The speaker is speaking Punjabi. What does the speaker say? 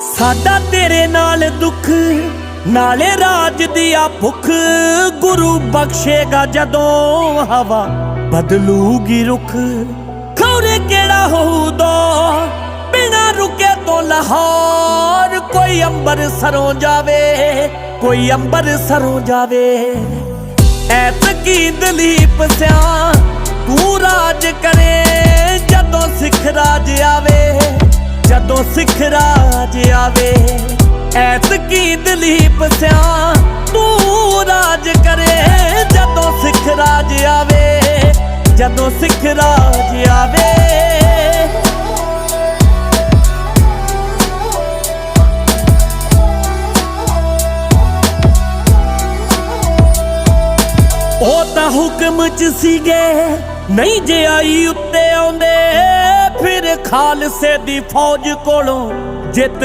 ਸਾਡਾ ਤੇਰੇ ਨਾਲ ਦੁੱਖ ਨਾਲੇ ਰਾਜ ਦੀ ਭੁੱਖ ਗੁਰੂ ਬਖਸ਼ੇਗਾ ਜਦੋਂ ਹਵਾ ਬਦਲੂਗੀ ਰੁਖ। ਖੌਰੇ ਕਿਹੜਾ ਹੋਊ ਦੋ ਬਿਨਾ ਰੁਕੇ ਤੋਂ ਲਾਹੌਰ ਕੋਈ ਅੰਬਰ ਸਰੋਂ ਜਾਵੇ, ਕੋਈ ਅੰਬਰ ਸਰੋਂ ਜਾਵੇ। ਐਤ ਕੀ ਦਲੀਪ ਸਿਆ ਜਦੋਂ ਸਿੱਖ ਰਾਜ ਆਵੇ। ਐਤਕੀ ਦਲੀਪ ਸਿਆ ਤੂੰ ਰਾਜ ਕਰੇ। ਜਦੋਂ ਸਿੱਖ ਰਾਜ ਆਵੇ, ਜਦੋਂ ਸਿੱਖ ਰਾਜ ਆਵੇ। ਉਹ ਤਾਂ ਹੁਕਮ ਚ ਸੀਗੇ, ਨਹੀਂ ਜੇ ਆਈ ਉੱਤੇ ਆਉਂਦੇ। ਖਾਲਸੇ ਦੀ ਫੌਜ ਕੋਲੋਂ ਜਿੱਤ